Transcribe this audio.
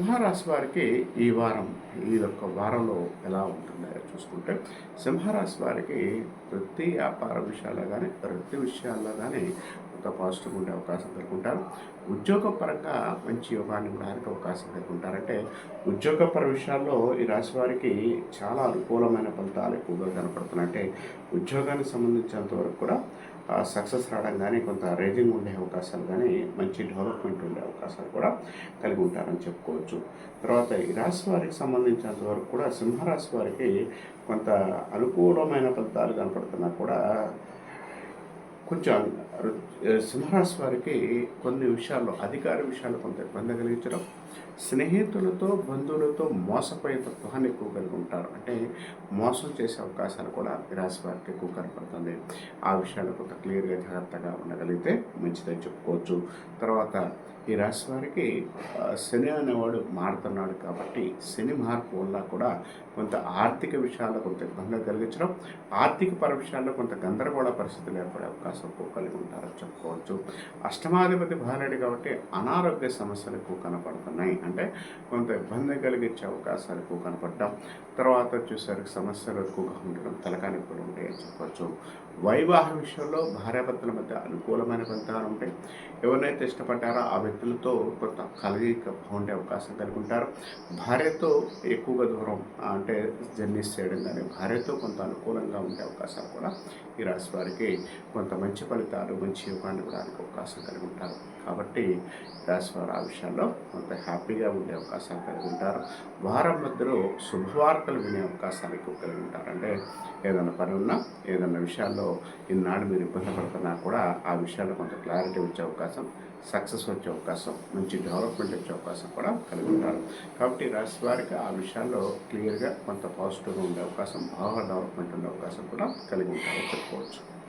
సింహరాశి వారికి ఈ వారం ఈ యొక్క వారంలో ఎలా ఉంటుందో చూసుకుంటే సింహరాశి వారికి ప్రతి వ్యాపార విషయాల్లో కానీ ప్రతి విషయాల్లో కానీ కొంత పాజిటివ్ ఉండే అవకాశం దొరుకుంటారు. ఉద్యోగపరంగా మంచి యోగాన్ని ఉండడానికి అవకాశం కలుగుంటారు అంటే ఉద్యోగపర విషయాల్లో ఈ రాశి వారికి చాలా అనుకూలమైన ఫలితాలు ఎక్కువగా కనపడుతున్నాయి. అంటే ఉద్యోగానికి సంబంధించినంత వరకు కూడా సక్సెస్ రావడం కానీ కొంత రేజింగ్ ఉండే అవకాశాలు కానీ మంచి డెవలప్మెంట్ ఉండే అవకాశాలు కూడా కలిగి ఉంటారని చెప్పుకోవచ్చు. తర్వాత ఈ రాశి వారికి సంబంధించినంత వరకు కూడా సింహరాశి వారికి కొంత అనుకూలమైన ఫలితాలు కనపడుతున్నా కూడా కొంచెం రు- సింహరాశి వారికి కొన్ని విషయాల్లో అధికార విషయాలు కొంత ఇబ్బంది కలిగించడం స్నేహితులతో బంధువులతో మోసపోయే తత్వాన్ని ఎక్కువ కలిగి ఉంటారు. అంటే మోసం చేసే అవకాశాలు కూడా ఈ రాశి వారికి ఎక్కువ కనపడుతుంది. ఆ విషయాలు కొంత క్లియర్గా జాగ్రత్తగా ఉండగలిగితే మంచిదని చెప్పుకోవచ్చు. తర్వాత ఈ రాశి వారికి శని అనేవాడు మారుతున్నాడు కాబట్టి శని మార్పు వల్ల కూడా కొంత ఆర్థిక విషయాల్లో కొంత ఇబ్బంది కలిగించడం ఆర్థిక పర విషయాల్లో కొంత గందరగోళ పరిస్థితులు ఏర్పడే అవకాశం ఎక్కువ కలిగి ఉంటారని చెప్పుకోవచ్చు. అష్టమాధిపతి భార్యడు కాబట్టి అనారోగ్య సమస్యలు ఎక్కువ కనపడుతున్నాయి. అంటే కొంత ఇబ్బంది కలిగించే అవకాశాలు ఎక్కువ కనపడడం తర్వాత వచ్చేసరికి సమస్యలు ఎక్కువగా ఉండడం తలకానిప్పులు ఉంటాయని చెప్పవచ్చు వైవాహ విషయంలో భార్యాభర్తల మధ్య అనుకూలమైన బంధాలు ఉంటాయి. ఎవరినైతే ఇష్టపడ్డారో ఆ వ్యక్తులతో కొంత కలయిక ఉండే అవకాశం కలిగి ఉంటారు భార్యతో ఎక్కువగా దూరం అంటే జర్నీస్ చేయడం కానీ భార్యతో కొంత అనుకూలంగా ఉండే అవకాశాలు కూడా ఈ రాశి వారికి కొంతమంది మంచి ఫలితాలు మంచి యోగాన్ని ఇవ్వడానికి అవకాశం కలిగి ఉంటారు. కాబట్టి రాశివారు ఆ విషయాల్లో కొంత హ్యాపీగా ఉండే అవకాశాలు కలిగి ఉంటారు. వారం మధ్యలో శుభవార్తలు వినే అవకాశాలు ఎక్కువ కలిగి ఉంటారు. అంటే ఏదైనా పని ఉన్నా ఏదైనా విషయాల్లో ఇన్నాడు మీరు ఇబ్బంది పడుతున్నా కూడా ఆ విషయాల్లో కొంత క్లారిటీ వచ్చే అవకాశం సక్సెస్ వచ్చే అవకాశం మంచి డెవలప్మెంట్ వచ్చే అవకాశం కూడా కలిగి ఉంటారు. కాబట్టి రాశి వారికి ఆ విషయాల్లో క్లియర్గా కొంత పాజిటివ్గా ఉండే అవకాశం బాగా డెవలప్మెంట్ ఉండే అవకాశం కూడా కలిగి ఉంటారని చెప్పుకోవచ్చు.